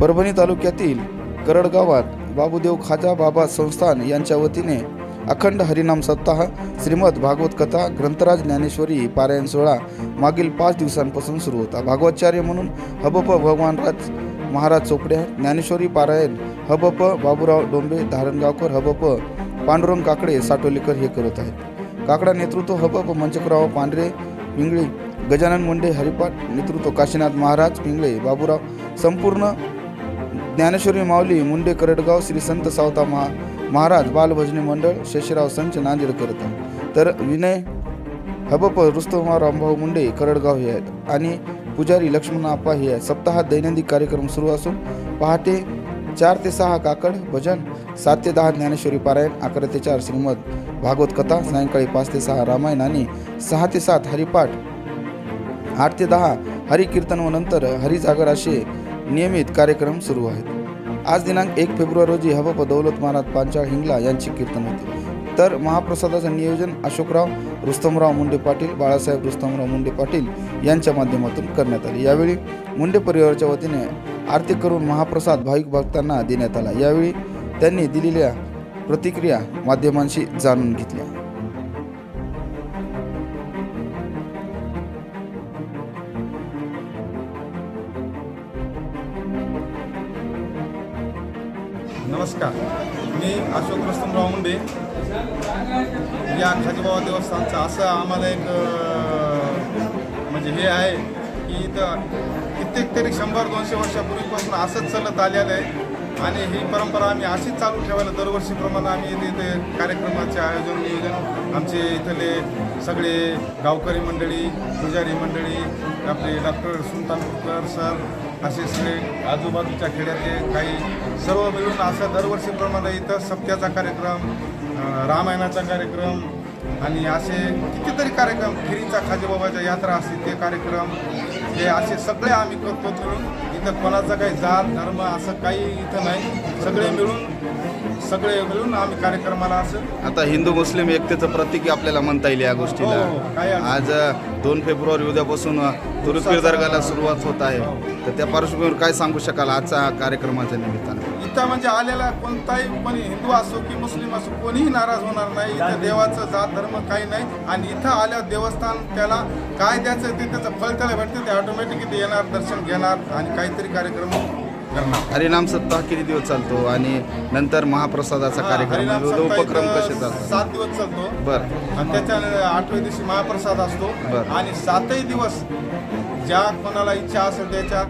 परभणी तालुक्यातील करड गावात बाबूदेव खाजा बाबा संस्थान यांच्या वतीने अखंड हरिनाम सप्ताह श्रीमद भागवत कथा ग्रंथराज ज्ञानेश्वरी पारायण सोहळा मागील पाच दिवसांपासून सुरू होता. भागवतचार्य म्हणून हबप भगवानराज महाराज चोपडे ज्ञानेश्वरी पारायण हबप बाबूराव डोंबे धारणगावकर हबप पांडुरंग काकडे साटोलेकर हे करत आहेत. काकडा नेतृत्व हबप मंचकराव पांढरे पिंगळे गजानन मुंडे हरिपाठ नेतृत्व काशीनाथ महाराज पिंगळे बाबूराव संपूर्ण ज्ञानेश्वरी माऊली मुंडे करडगाव श्री संत सावता महा महाराज बालभजनी मंडळ शेषराव संच नांदेड करत तर विनय हबप रुस्तमा रामभाऊ मुंडे करडगाव हे आहेत. आणि पुजारी लक्ष्मण आप्पा हे आहेत. सप्ताहात दैनंदिन कार्यक्रम सुरू असून पहाटे चार ते सहा काकड भजन सात ते दहा ज्ञानेश्वरी पारायण अकरा ते चार श्रीमद भागवत कथा सायंकाळी पाच ते सहा रामायण आणि सहा ते सात हरिपाठ आठ ते दहा हरिकीर्तन व नंतर हरिजागर असे नियमित कार्यक्रम सुरू आहेत. आज दिनांक एक फेब्रुवारी रोजी हबप दौलत महाराज पांचाळ हिंगला यांची कीर्तन होते. तर महाप्रसादाचं नियोजन अशोकराव रुस्तमराव मुंडे पाटील बाळासाहेब रुस्तमराव मुंडे पाटील यांच्या माध्यमातून करण्यात आले. यावेळी मुंडे परिवाराच्या वतीने आरती करून महाप्रसाद भाविक भक्तांना देण्यात आला. यावेळी त्यांनी दिलेल्या प्रतिक्रिया माध्यमांशी जाणून घेतल्या. नमस्कार. मी अशोक रस्तमराव मुंडे. या खाजीबाबा देवस्थानचं असं आम्हाला एक म्हणजे हे आहे की इथं कित्येक तरी शंभर दोनशे वर्षापूर्वीपासून असंच चालत आलेलं आहे. आणि ही परंपरा आम्ही अशीच चालू ठेवायला दरवर्षीप्रमाणे आम्ही इथे इथे कार्यक्रमाचे आयोजन नियोजन आमचे इथले सगळे गावकरी मंडळी पुजारी मंडळी आपले डॉक्टर सुलतानकर सर असे आजूबाजूच्या खेड्यातले काही सर्व मिळून असं दरवर्षीप्रमाणे इथं सप्त्याचा कार्यक्रम रामायणाचा कार्यक्रम आणि असे कितीतरी कार्यक्रम खिरीचा खाजेबाबाच्या यात्रा असते ते कार्यक्रम हे असे सगळे आम्ही करतो मिळून. इथं कोणाचा काही जात धर्म असं काही इथं नाही. सगळे मिळून सगळे मिळून आम्ही कार्यक्रमाला असं आता हिंदू मुस्लिम एकतेचं प्रतीक आपल्याला म्हणता येईल या हो, गोष्टीला. हो, काही अडचण आज दोन फेब्रुवारी उद्यापासून तुरुपीर दर्गाला सुरुवात होत आहे. तर त्या पार्श्वभूमीवर काय सांगू शकाल आजचा कार्यक्रमाच्या निमित्तानं? इथं म्हणजे आलेला कोणताही कोणी हिंदू असो की मुस्लिम असो कोणीही नाराज होणार नाही. इथं देवाचं जात धर्म काही नाही. आणि इथं आल्यावर देवस्थान त्याला काय द्यायचं ते त्याचं फळ त्याला भेटते ते ऑटोमॅटिक इथे येणार दर्शन घेणार आणि काहीतरी कार्यक्रम हरिनाम सप्ताह किती दिवस चालतो आणि नंतर महाप्रसादाचा हा, कार्यक्रम? हरिनाम सप्ताह उपक्रम इथं कसे चालतात? सात दिवस चालतो. बर. आणि त्याच्या आठव्या दिवशी महाप्रसाद असतो. बरं. आणि सातही दिवस ज्या कोणाला इच्छा असेल त्याच्या